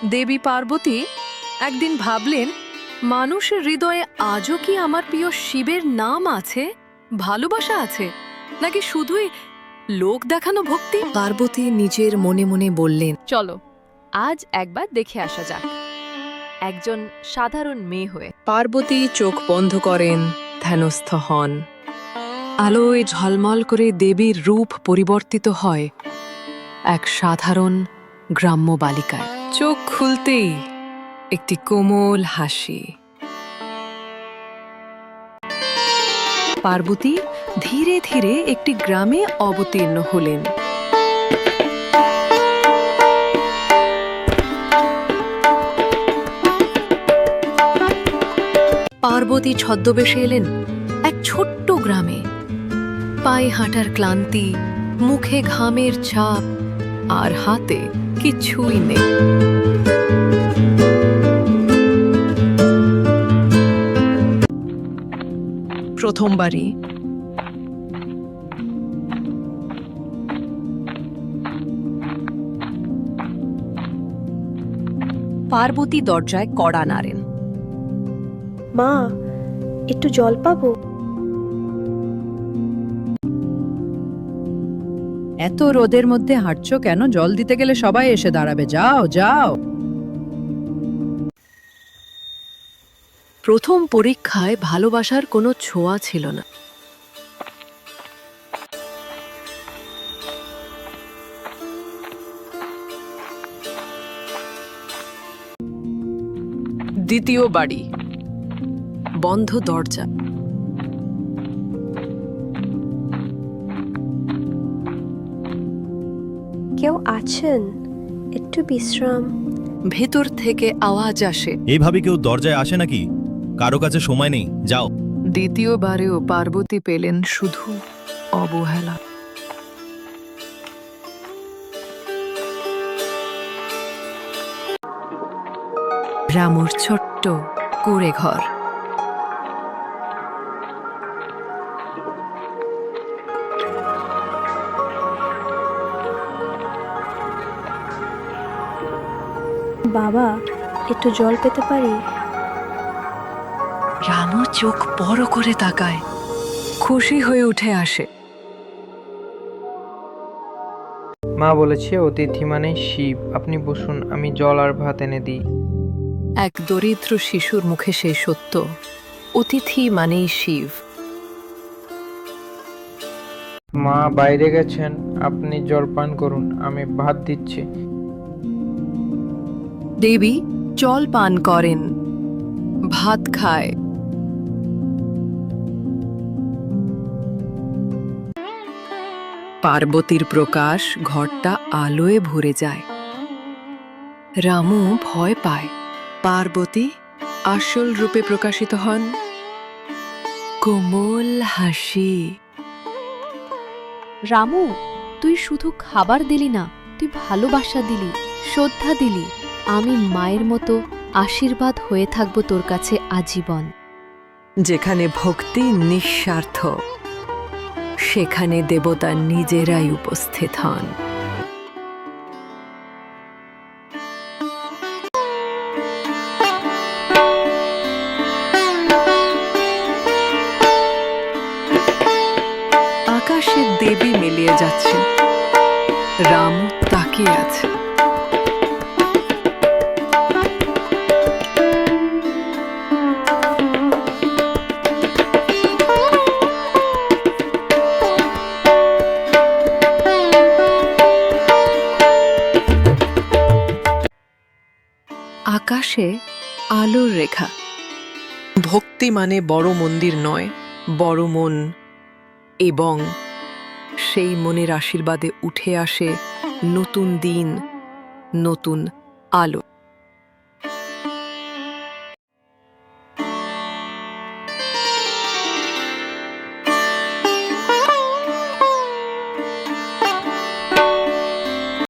দেবী পার্বতী একদিন ভাবলেন মানুষের হৃদয়ে আজও কি আমার প্রিয় শিবের নাম আছে? ভালোবাসা আছে? নাকি শুধুই লোক দেখানো ভক্তি? পার্বতী নিজের মনে মনে বললেন চলো আজ একবার দেখে আসা যাক। একজন সাধারণ মেয়ে হয়ে। পার্বতী চোখ বন্ধ করেন ধ্যানস্থ হন। আলোয় ঝলমল করে দেবীর রূপ পরিবর্তিত হয় এক সাধারণ গ্রাম্য বালিকায়। খুলতেই একটি কোমল হাসি। পার্বতী ধীরে ধীরে একটি গ্রামে অবতীর্ণ হলেন। পার্বতী ছদ্মবেশে এলেন এক ছোট্ট গ্রামে। পায়ে হাঁটার ক্লান্তি, মুখে ঘামের ছাপ আর হাতে কিছুই নেই। প্রথমবারই। পার্বতী দরজায় কড়া নাড়েন। মা একটু জল পাবো? এত রোদের মধ্যে হাঁটছো কেন? জল দিতে গেলে সবাই এসে দাঁড়াবে। যাও যাও। প্রথম পরীক্ষায় ভালোবাসার কোনো ছোঁয়া ছিল না। দ্বিতীয় বাড়ি, বন্ধ দরজা। কেউ আছেন? একটু বিশ্রাম। ভেতর থেকে আওয়াজ আসে। এইভাবে কেউ দরজায় আসে নাকি? কারও কাছে সময় নেই যাও। দ্বিতীয়বারেও পার্বতী পেলেন শুধু অবহেলা। রামুর ছোট্ট কুড়ে ঘর বাবা একটু জল পেতে পারি? রামু চোখ বড় করে তাকায়। খুশি হয়ে উঠে আসে। মা বলেছে অতিথি মানে শিব। আপনি বসুন আমি জল আর ভাত এনে দিই। এক দরিদ্র শিশুর মুখে সেই সত্য। অতিথি মানেই শিব। মা বাইরে গেছেন। আপনি জল পান করুন আমি ভাত দিচ্ছি। দেবী জল পান করেন, ভাত খায়। পার্বতীর প্রকাশ ঘরটা আলোয় ভরে যায়। রামু ভয় পায়। পার্বতী আসল রূপে প্রকাশিত হন। কোমল হাসি। রামু, তুই শুধু খাবার দিলি না, তুই ভালোবাসা দিলি, শ্রদ্ধা দিলি। আমি মায়ের মতো আশীর্বাদ হয়ে থাকব তোর কাছে আজীবন। যেখানে ভক্তি নিঃস্বার্থ, সেখানে দেবতা নিজেরাই উপস্থিত হন। আকাশে দেবী মিলিয়ে যাচ্ছে রাম তাকিয়ে আছে আকাশে আলোর রেখা। ভক্তি মানে বড় মন্দির নয়, বড় মন। এবং সেই মনের আশীর্বাদে উঠে আসে নতুন দিন, নতুন আলো।